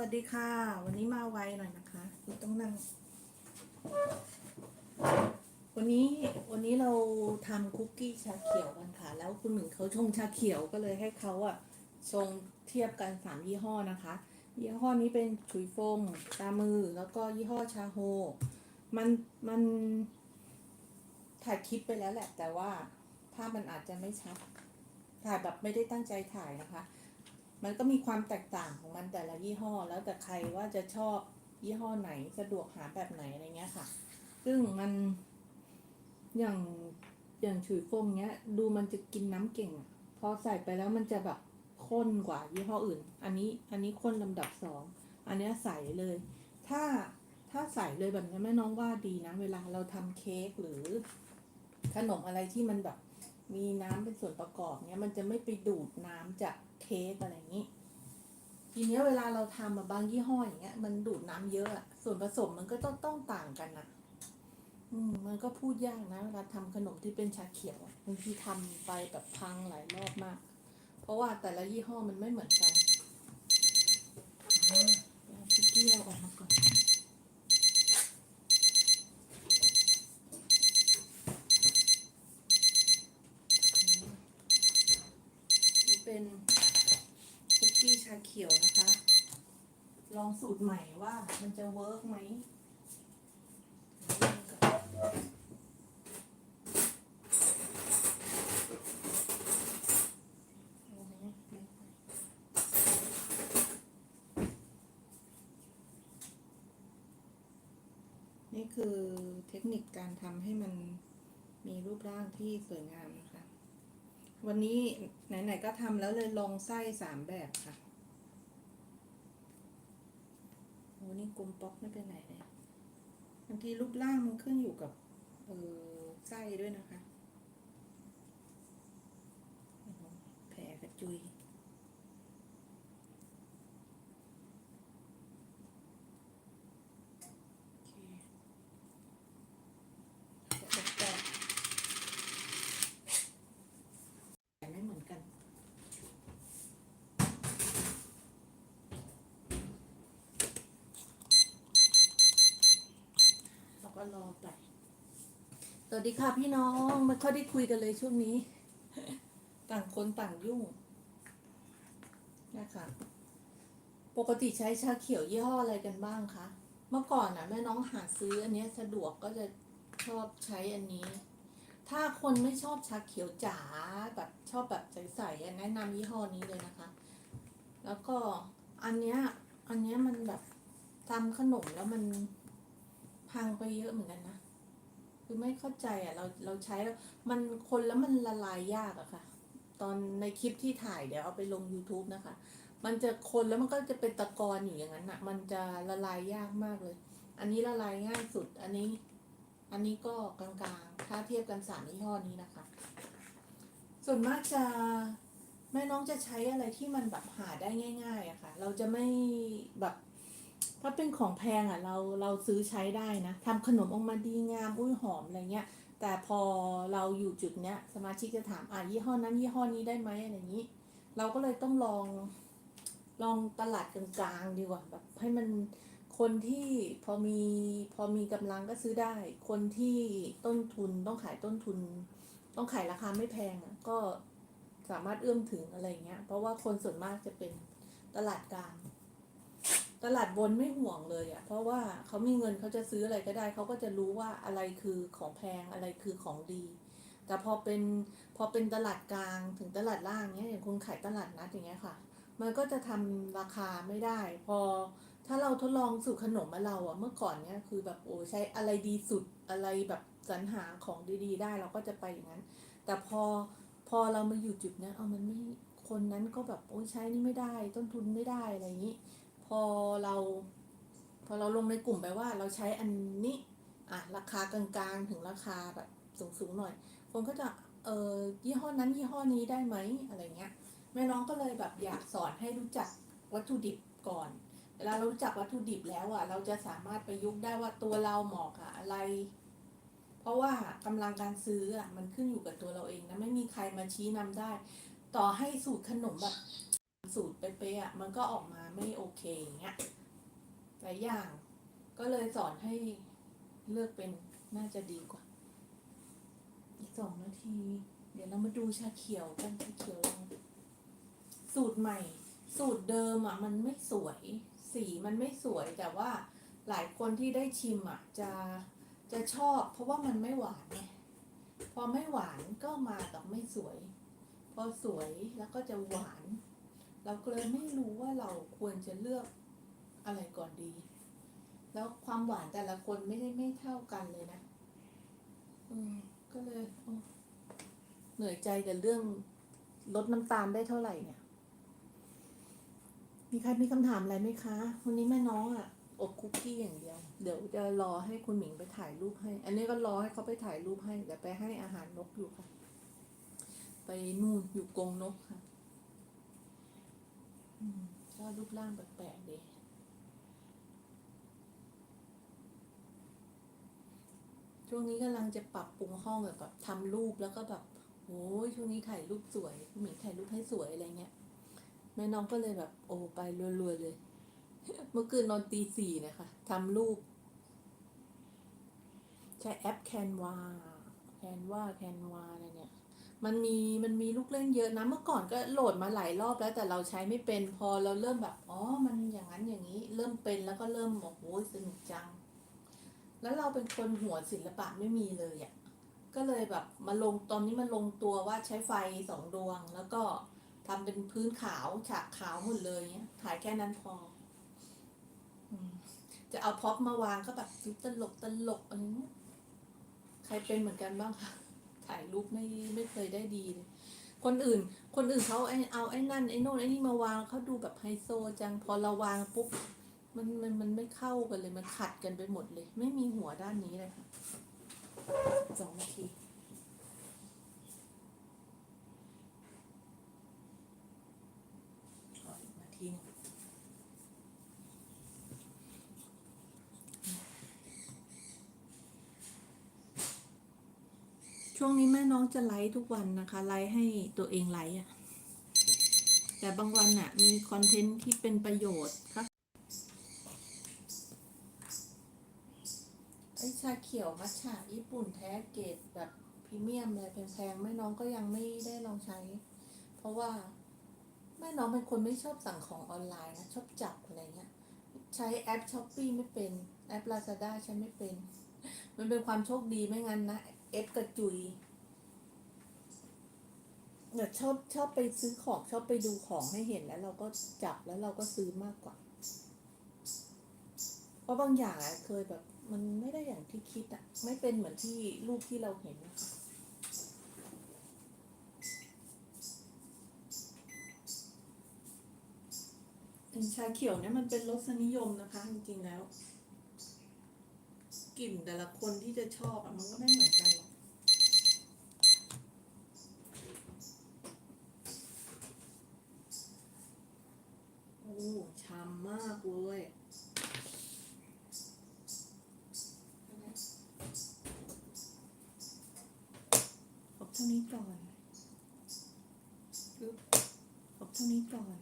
วัสดีค่ะ วันนี้มาไวหน่อยนะคะคุณต้องนั่ง วันนี้วันนี้เราทำคุกกี้ชาเขียวกันค่ะ แล้วคุณหนึ่งเขาชงชาเขียวก็เลยให้เขาอะชงเทียบกันสามยี่ห้อนะคะ ยี่ห้อนี้เป็นฉุยฟงตามือแล้วก็ยี่ห้อชาโฮ มันมันถ่ายคลิปไปแล้วแหละ แต่ว่าภาพมันอาจจะไม่ชัดถ่ายแบบไม่ได้ตั้งใจถ่ายนะคะ มันก็มีความแตกต่างของมันแต่ละยี่ห้อ แล้วแต่ใครว่าจะชอบยี่ห้อไหนสะดวกหาแบบไหนอะไรเงี้ยค่ะ ซึ่งมันอย่างอย่างฉุยฟงเนี้ย ดูมันจะกินน้ำเก่งพอใส่ไปแล้วมันจะแบบข้นกว่ายี่ห้ออื่น อันนี้อันนี้ข้นลำดับสองอันนี้ใสเลย ถ้าถ้าใส่เลยแบบนี้แม่น้องว่าดีนะ เวลาเราทำเค้กหรือขนมอะไรที่มันแบบมีน้ำเป็นส่วนประกอบเนี้ยมันจะไม่ไปดูดน้ำจาก เค้กอะไรอย่างนี้ ทีเนี้ยเวลาเราทำอะบางยี่ห้ออย่างเงี้ย มันดูดน้ำเยอะอะส่วนผสมมันก็ต้องต้องต่างกันนะอืมมันก็พูดยากนะเวลาทำขนมที่เป็นชาเขียวบางทีทำไปแบบพังหลายรอบมาก เพราะว่าแต่ละยี่ห้อมันไม่เหมือนกันอ่าเอาคุกกี้เราออกมาก่อนนี่เป็น คุกกี้ชาเขียวนะคะ ลองสูตรใหม่ว่ามันจะเวิร์กไหมนี่คือเทคนิคการทำให้มันมีรูปร่างที่สวยงามนะคะ วันนี้ไหนๆก็ทำแล้วเลยลองไส้สามแบบค่ะโอ้นี่กลมป๊อกไม่เป็นไรเลยบางทีรูปร่างมันขึ้นอยู่กับเออไส้ด้วยนะคะ แผลกระจุย โอเคแล้วก็แต่ไม่เหมื อนกัน เราก็รอไป สวัสดีค่ะพี่น้องไม่ค่อยได้คุยกันเลยช่วงนี้ ต่างคนต่างยุ่งนะคะปกติใช้ชาเขียวยี่ห้ออะไรกันบ้างคะ เมื่อก่อนน่ะแม่น้องหาซื้ออันเนี้ยสะดวกก็จะชอบใช้อันนี้ ถ้าคนไม่ชอบชาเขียวจ๋าแบบชอบแบบใสๆแนะนำยี่ห้อนี้เลยนะคะ แล้วก็อันเนี้ยอันเนี้ยมันแบบทำขนมแล้วมันพังไปเยอะเหมือนกันนะ คือไม่เข้าใจอะเราเราใช้แล้วมันคนแล้วมันละลายยากอะค่ะ ตอนในคลิปที่ถ่ายเดี๋ยวเอาไปลง YouTube นะคะ มันจะคนแล้วมันก็จะเป็นตะกอนอยู่อย่างนั้นอะมันจะละลายยากมากเลย อันนี้ละลายง่ายสุดอันนี้ อันนี้ก็กลางๆ ถ้าเทียบกันสามยี่ห้อนี้นะคะ ส่วนมากจะแม่น้องจะใช้อะไรที่มันแบบหาได้ง่ายๆอะค่ะ เราจะไม่แบบถ้าเป็นของแพงอะเราเราซื้อใช้ได้นะทำขนมออกมาดีงามอุ้ยหอมอะไรเงี้ย แต่พอเราอยู่จุดเนี้ยสมาชิกจะถามอะยี่ห้อนั้นยี่ห้อนี้ได้ไหมอะไรอย่างนี้ เราก็เลยต้องลองลองตลาดกลางๆดีกว่าแบบให้มัน คนที่พอมีพอมีกำลังก็ซื้อได้ คนที่ต้นทุนต้องขายต้นทุน ต้องขายราคาไม่แพงอะก็สามารถเอื้อมถึงอะไรเงี้ย เพราะว่าคนส่วนมากจะเป็นตลาดกลาง ตลาดบนไม่ห่วงเลยอะเพราะว่าเขามีเงินเขาจะซื้ออะไรก็ได้ เขาก็จะรู้ว่าอะไรคือของแพงอะไรคือของดี แต่พอเป็นพอเป็นตลาดกลางถึงตลาดล่างเนี้ยอย่างคุณขายตลาดนัดอย่างเงี้ยค่ะ มันก็จะทำราคาไม่ได้ พอ ถ้าเราทดลองสูตรขนมมาเราอะเมื่อก่อนเนี้ยคือแบบโอ้ใช้อะไรดีสุดอะไรแบบสรรหาของดีๆ ได้เราก็จะไปอย่างนั้น แต่พอพอเรามาอยู่จุดนี้เอามันไม่คนนั้นก็แบบโอ้ใช้นี่ไม่ได้ ต้นทุนไม่ได้อะไรอย่างนี้ พอเรา พอเราลงในกลุ่มไปว่าเราใช้อันนี้อะราคากลางๆถึงราคาแบบสูงๆหน่อย คนก็จะเออยี่ห้อนั้นยี่ห้อนี้ได้ไหมอะไรเงี้ยแม่น้องก็เลยแบบอยากสอนให้รู้จักวัตถุดิบก่อน เรารู้จักวัตถุดิบแล้วอะ เราจะสามารถประยุกต์ได้ว่าตัวเราเหมาะกับอะไร เพราะว่ากำลังการซื้ออะมันขึ้นอยู่กับตัวเราเองนะไม่มีใครมาชี้นำได้ ต่อให้สูตรขนมแบบสูตรเป๊ะๆอะมันก็ออกมาไม่โอเคอย่างเงี้ยหลายอย่าง ก็เลยสอนให้เลือกเป็นน่าจะดีกว่า อีกสองนาที เดี๋ยวเรามาดูชาเขียวกันชาเขียวสูตรใหม่ สูตรเดิมอะมันไม่สวย สีมันไม่สวยแต่ว่าหลายคนที่ได้ชิมอะจะจะชอบ เพราะว่ามันไม่หวานไงพอไม่หวานก็มากับไม่สวย พอสวยแล้วก็จะหวาน เราเลยไม่รู้ว่าเราควรจะเลือกอะไรก่อนดี แล้วความหวานแต่ละคนไม่ได้ไม่เท่ากันเลยนะอืมก็เลยเหนื่อยใจกับเรื่องลดน้ำตาลได้เท่าไหร่เนี่ย มีใครมีคำถามอะไรไหมคะ วันนี้แม่น้องอะอบคุกกี้อย่างเดียว เดี๋ยวจะรอให้คุณหมิงไปถ่ายรูปให้ อันนี้ก็รอให้เขาไปถ่ายรูปให้เดี๋ยวไปให้อาหารนกอยู่ค่ะ ไปนู่นอยู่กรงนกค่ะอืมก็รูปร่างแปลกๆดีช่วงนี้กำลังจะปรับปรุงห้องแบบทำรูปแล้วก็แบบโอ้ยช่วงนี้ถ่ายรูปสวยหมิงถ่ายรูปให้สวยอะไรเงี้ย แม่น้องก็เลยแบบโอ้ไปรัวๆเลย เมื่อคืนนอนตีสี่นะคะทำรูป ใช้แอปแคนวาแคนวาแคนวาอะไรเนี่ย มันมีมันมีลูกเล่นเยอะนะ เมื่อก่อนก็โหลดมาหลายรอบแล้วแต่เราใช้ไม่เป็นพอเราเริ่มแบบอ๋อมันอย่างนั้นอย่างนี้ เริ่มเป็นแล้วก็เริ่มบอกโอ้ยสนุกจัง แล้วเราเป็นคนหัวศิลปะไม่มีเลยอะ่ะก็เลยแบบมาลงตอนนี้มันลงตัวว่าใช้ไฟสองดวงแล้วก็ ทำเป็นพื้นขาวฉากขาวหมดเลยเนี้ยถ่ายแค่นั้นพอ จะเอาพ็อปมาวางก็แบบตลกตลกอะไรเงี้ยใครเป็นเหมือนกันบ้างคะถ่ายรูปไม่ไม่เคยได้ดีเลยคนอื่น คนอื่นเขาไอ้เอาไอ้นั่นไอ้โน่นไอ้นี่มาวางเขาดูแบบไฮโซจังพอเราวางปุ๊บมันมันมันไม่เข้ากันเลยมันขัดกันไปหมดเลย ไม่มีหัวด้านนี้เลยค่ะสองนาที ขออีกนาทีหนึง ช่วงนี้แม่น้องจะไลฟ์ทุกวันนะคะไลฟ์ให้ตัวเองไลฟ์อะแต่บางวันน่ะมีคอนเทนต์ที่เป็นประโยชน์ค่ะไอชาเขียวมัทฉะญี่ปุ่นแท้เกรดแบบพรีเมียมเลยแพงๆแม่น้องก็ยังไม่ได้ลองใช้ เพราะว่าแม่น้องเป็นคนไม่ชอบสั่งของออนไลน์นะชอบจับอะไรเงี้ยใช้แอปช้อปปี้ไม่เป็นแอปลาซาด้าใช้ไม่เป็น มันเป็นความโชคดีไม่งั้นนะ เอฟกระจุยเนี่ยชอบชอบไปซื้อของชอบไปดูของให้เห็นแล้ว เราก็จับแล้วเราก็ซื้อมากกว่า เพราะบางอย่างอะเคยแบบ มันไม่ได้อย่างที่คิดอะไม่เป็นเหมือนที่รูปที่เราเห็นนะคะชาเขียวเนี่ยมันเป็นรสนิยมนะคะ จริงๆแล้ว ลิ่นแต่ละคนที่จะชอบอะมันก็ไม่เหมือนกันหรอกโอ้ช้ำมากเลยอบเท่านี้ก่อนอบเท่านี้ก่อน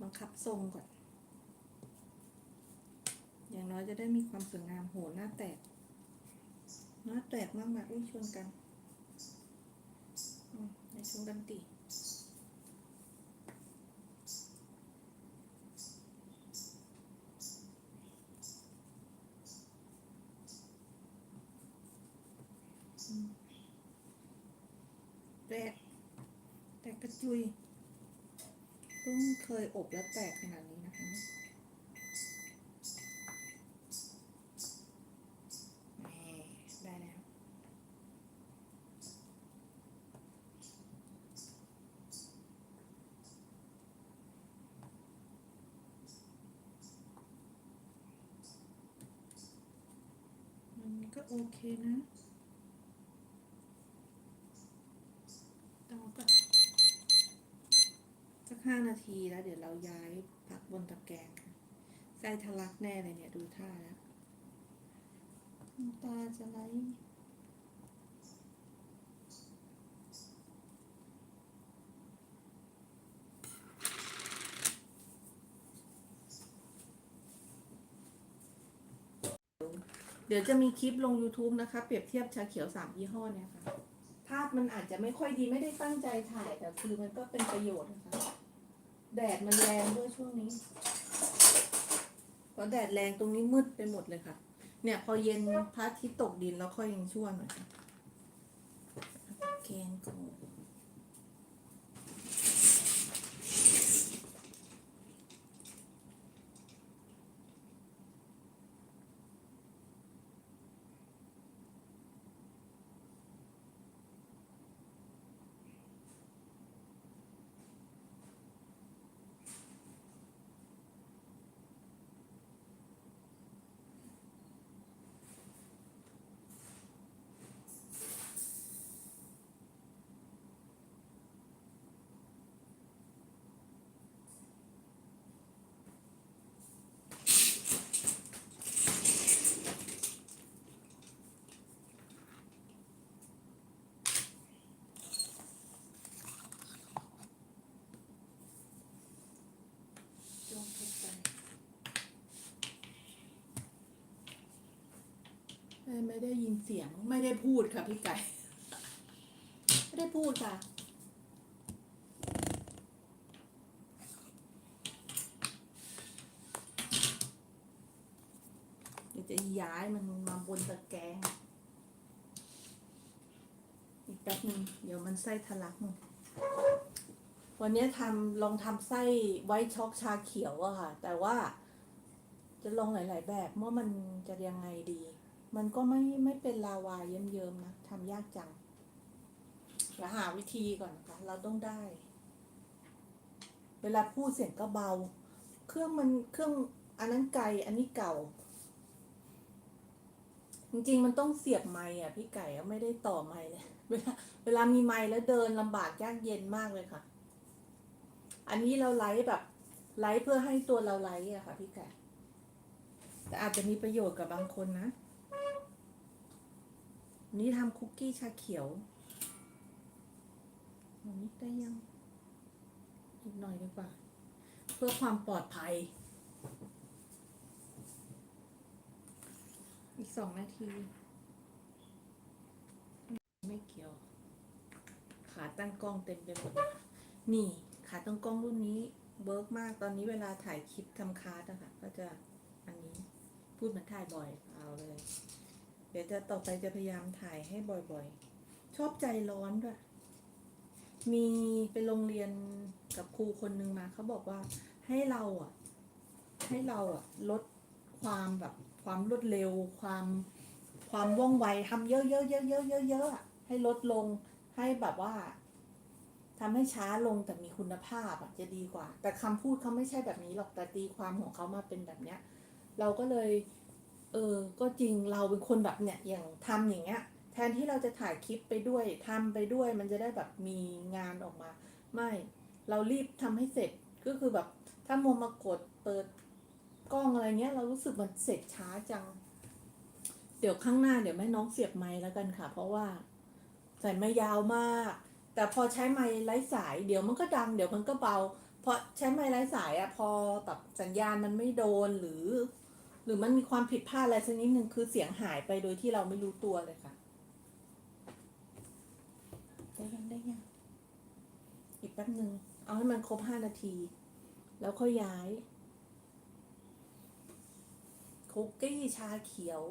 บังคับทรงก่อน อยจะได้มีความสวยงามโหหน้าแตก หน้าแตกมากๆอุ้ยชนกันอืมในชนกันตีแตก แตกกระจุยเพิ่งเคยอบแล้วแตกขนาดนี้นะคะแหม่ได้แล้ว มัน ก็โอเคนะต่อก็สักห้านาทีแล้ว เดี๋ยวเราย้ายผักบนตะแกรงค่ะไส้ทะลักแน่เลยเนี่ย ดูท่าแล้วน้ำตาจะไหล เดี๋ยวจะมีคลิปลง YouTube นะคะ เปรียบเทียบชาเขียวสามยี่ห้อเนี่ยค่ะ ภาพมันอาจจะไม่ค่อยดีไม่ได้ตั้งใจถ่าย แต่คือมันก็เป็นประโยชน์นะคะ แดดมันแรงด้วยช่วงนี้เพราะแดดแรงตรงนี้มืดไปหมดเลยค่ะ เนี่ยพอเย็นพระอาทิตย์ตกดินแล้วค่อยยังชั่วหน่อยค่ะแกงกู ไม่ได้ยินเสียงไม่ได้พูดค่ะพี่ไก่ ไม่ได้พูดค่ะ เดี๋ยวจะย้ายมันมาบนตะแกรงอีกแป๊บนึงเดี๋ยวมันไส้ทะลักหมดวันนี้ทำลองทำไส้ไว้ช็อกชาเขียวอะค่ะ แต่ว่าจะลองหลาย ๆ แบบว่ามันจะยังไงดี มันก็ไม่ไม่เป็นลาวาเยิ้มๆนะทำยากจังเดี๋ยวหาวิธีก่อนนะคะเราต้องได้ เวลาพูดเสียงก็เบา เครื่องมันเครื่องอันนั้นไกลอันนี้เก่า จริงๆมันต้องเสียบไม้อะ พี่ไก่ไม่ได้ต่อไม้เลยเวลาเวลามีไม้แล้วเดินลำบากยากเย็นมากเลยค่ะ อันนี้เราไลฟ์แบบไลฟ์เพื่อให้ตัวเราไลฟ์อะค่ะ พี่ไก่แต่อาจจะมีประโยชน์กับบางคนนะ นนี้ทำคุกกี้ชาเขียวอันนี้ได้ยัง อีกหน่อยดีกว่า เพื่อความปลอดภัย อีกสองนาที ไม่เกี่ยว ขาตั้งกล้องเต็มไปหมด นี่ ขาตั้งกล้องรุ่นนี้เวิร์กมากตอนนี้เวลาถ่ายคลิปทำคาร์ดอะค่ะ ก็จะอันนี้พูดเหมือนถ่ายบ่อย เอาเลย เดี๋ยวจะต่อไปจะพยายามถ่ายให้บ่อยๆ ชอบใจร้อนด้วย มีไปโรงเรียนกับครูคนหนึ่งมาเขาบอกว่าให้เราอะ ให้เราอะลดความแบบ ความรวดเร็ว ความความว่องไวทำเยอะๆเยอะๆเยอะๆเยอะๆอะให้ลดลงให้แบบว่าทำให้ช้าลงแต่มีคุณภาพอะจะดีกว่า แต่คำพูดเขาไม่ใช่แบบนี้หรอกแต่ตีความของเขามาเป็นแบบเนี้ย เราก็เลย เออ ก็จริงเราเป็นคนแบบเนี่ยอย่างทำอย่างเงี้ย แทนที่เราจะถ่ายคลิปไปด้วยทำไปด้วยมันจะได้แบบมีงานออกมา ไม่เรารีบทำให้เสร็จก็คือแบบถ้าโมวมากดเปิดกล้องอะไรเงี้ย เรารู้สึกมันเสร็จช้าจัง เดี๋ยวข้างหน้าเดี๋ยวแม่น้องเสียบไม้แล้วกันค่ะ เพราะว่าใส่ไม้ยาวมาก แต่พอใช้ไม้ไร้สาย เดี๋ยวมันก็ดัง เดี๋ยวมันก็เบาพอใช้ไม้ไร้สายอะพอแบบสัญญาณมันไม่โดนหรือ หรือมันมีความผิดพลาดอะไรสักนิดนึงคือเสียงหายไปโดยที่เราไม่รู้ตัวเลยค่ะได้ยังได้ยังอีกแป๊บหนึ่งเอาให้มันครบห้านาที แล้วค่อยย้ายคุกกี้ชาเขียว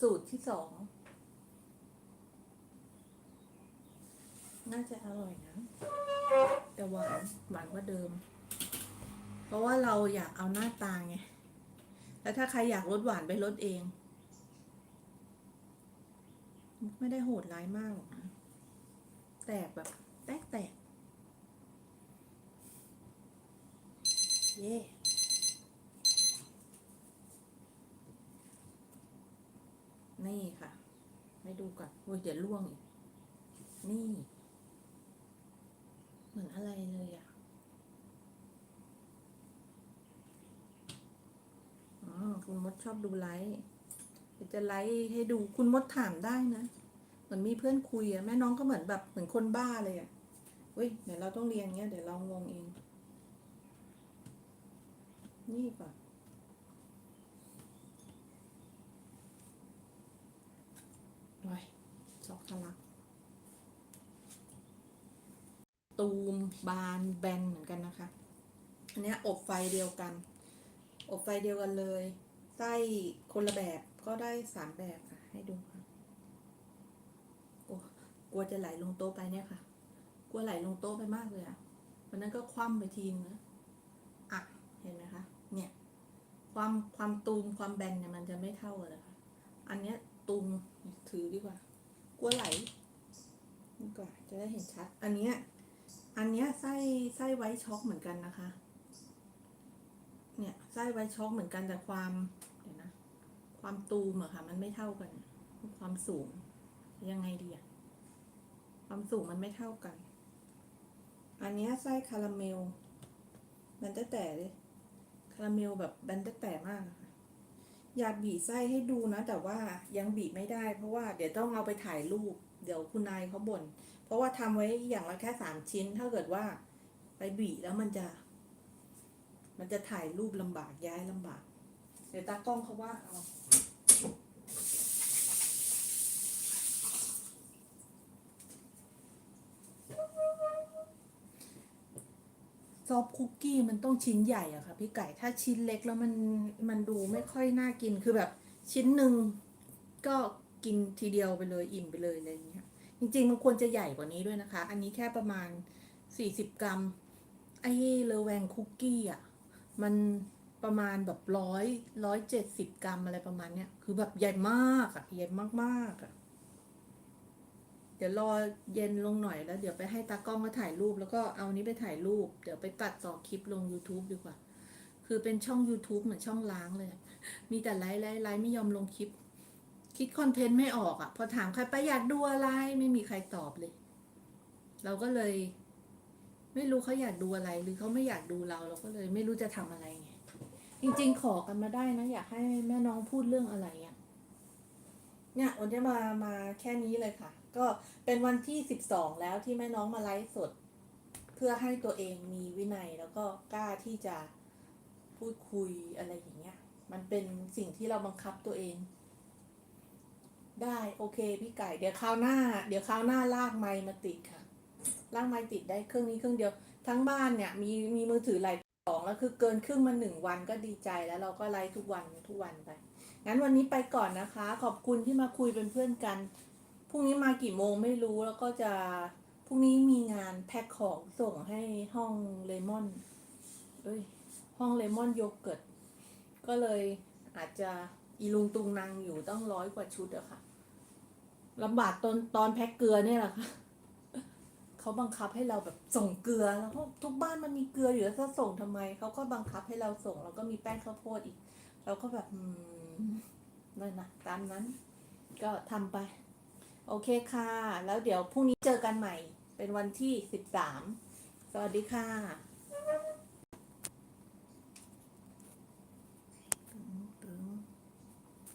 สูตรที่สองน่าจะอร่อยนะ แต่หวานหวานกว่าเดิม เพราะว่าเราอยากเอาหน้าตาไง แล้วถ้าใครอยากลดหวานไปลดเอง ไม่ได้โหดร้ายมากหรอกนะแตกแบบ แตกแตกเย่นี่ค่ะ ให้ดูก่อนโอ้ยเดี๋ยวล่วงอีก นี่ เหมือนอะไรเลยอะ คุณมดชอบดูไลฟ์จะไลฟ์ให้ดูคุณมดถามได้นะ เหมือนมีเพื่อนคุยอะแม่น้องก็เหมือนแบบเหมือนคนบ้าเลยอะเว้ยเดี๋ยวเราต้องเรียนเงี้ยเดี๋ยวเรางงเอง นี่ป่ะว้สอกทะลัก ตูมบานแบนเหมือนกันนะคะ อันนี้อบไฟเดียวกัน อบไฟเดียวกันเลยไส้คนละแบบก็ได้สามแบบค่ะ ให้ดูค่ะโอ้กลัวจะไหลลงโต๊ะไปเนี่ยค่ะ กลัวไหลลงโต๊ะไปมากเลยอะวันนั้นก็คว่ำไปทีนึงนะอะเห็นไหมคะ เนี่ย ความความตูมความแบนเนี่ยมันจะไม่เท่ากันเลยค่ะ อันเนี้ยตูมถือดีกว่า กลัวไหลดีกว่าจะได้เห็นชัด อันเนี้ยอันเนี้ยไส้ไส้ไว้ช็อกเหมือนกันนะคะ เนี่ยไส้ไวช็อกเหมือนกันแต่ความเดี๋ยวนะ ความตูมอะค่ะ มันไม่เท่ากัน ความสูง ยังไงดีอะความสูงมันไม่เท่ากัน อันนี้ไส้คาราเมลมันแต่แต่เลยคาราเมลแบบแบนแต่แต่มากอะค่ะอยากบีไส้ให้ดูนะ แต่ว่ายังบีไม่ได้ เพราะว่าเดี๋ยวต้องเอาไปถ่ายรูป เดี๋ยวคุณนายเขาบ่นเพราะว่าทำไว้อย่างละแค่สามชิ้น ถ้าเกิดว่าไปบีแล้วมันจะ มันจะถ่ายรูปลำบากย้ายลำบาก เดี๋ยวตากล้องเขาว่าเอาซอฟคุกกี้มันต้องชิ้นใหญ่อะค่ะพี่ไก่ถ้าชิ้นเล็กแล้วมันมันดูไม่ค่อยน่ากินคือแบบชิ้นหนึ่งก็กินทีเดียวไปเลยอิ่มไปเลยอะไรอย่างเงี้ยจริงๆมันควรจะใหญ่กว่านี้ด้วยนะคะ อันนี้แค่ประมาณ 40 กรัมไอ้เลอแวงคุกกี้อะ มันประมาณแบบร้อยร้อยเจ็ดสิบกรัมอะไรประมาณเนี้ยคือแบบใหญ่มากอะใหญ่มากๆอะเดี๋ยวรอเย็นลงหน่อยแล้ว เดี๋ยวไปให้ตากล้องมาถ่ายรูปแล้วก็เอานี้ไปถ่ายรูป เดี๋ยวไปตัดต่อคลิปลง YouTube ดีกว่า คือเป็นช่อง YouTube เหมือนช่องล้างเลย มีแต่ไลฟ์ไลฟ์ไลฟ์ไม่ยอมลงคลิป คิดคอนเทนต์ไม่ออกอะ พอถามใครไปอยากดูอะไรไม่มีใครตอบเลย เราก็เลย ไม่รู้เขาอยากดูอะไรหรือเขาไม่อยากดูเราเราก็เลยไม่รู้จะทำอะไรไงจริง ๆ ขอกันมาได้นะอยากให้แม่น้องพูดเรื่องอะไรอะเนี่ยวันนี้มามาแค่นี้เลยค่ะ ก็เป็นวันที่สิบสองแล้วที่แม่น้องมาไลฟ์สด เพื่อให้ตัวเองมีวินัยแล้วก็กล้าที่จะพูดคุยอะไรอย่างเงี้ย มันเป็นสิ่งที่เราบังคับตัวเอง ได้โอเค พี่ไก่ เดี๋ยวคราวหน้า เดี๋ยวคราวหน้าลากไมค์มาติดค่ะ ลากไมค์ติดได้เครื่องนี้เครื่องเดียว ทั้งบ้านเนี่ยมีมีมือถือหลายสองแล้วคือเกินครึ่งมาหนึ่งวันก็ดีใจแล้วเราก็ไลฟ์ทุกวันทุกวันไป งั้นวันนี้ไปก่อนนะคะ ขอบคุณที่มาคุยเป็นเพื่อนกัน พรุ่งนี้มากี่โมงไม่รู้แล้วก็จะพรุ่งนี้มีงานแพ็คของส่งให้ห้องเลมอน เอ้ย ห้องเลมอนโยเกิร์ต ก็เลยอาจจะอีลุงตุงนางอยู่ต้องร้อยกว่าชุดอะค่ะลำบากตอนตอนแพ็คเกลือเนี่ยแหละค่ะ เขาบังคับให้เราแบบส่งเกลือแล้วก็ทุกบ้านมันมีเกลืออยู่แล้วจะส่งทำไมเขาก็บังคับให้เราส่ง แล้วก็มีแป้งข้าวโพดอีกเราก็แบบนั่นนะตามนั้น ก็ทำไป โอเคค่ะ แล้วเดี๋ยวพรุ่งนี้เจอกันใหม่ เป็นวันที่สิบสามสวัสดีค่ะ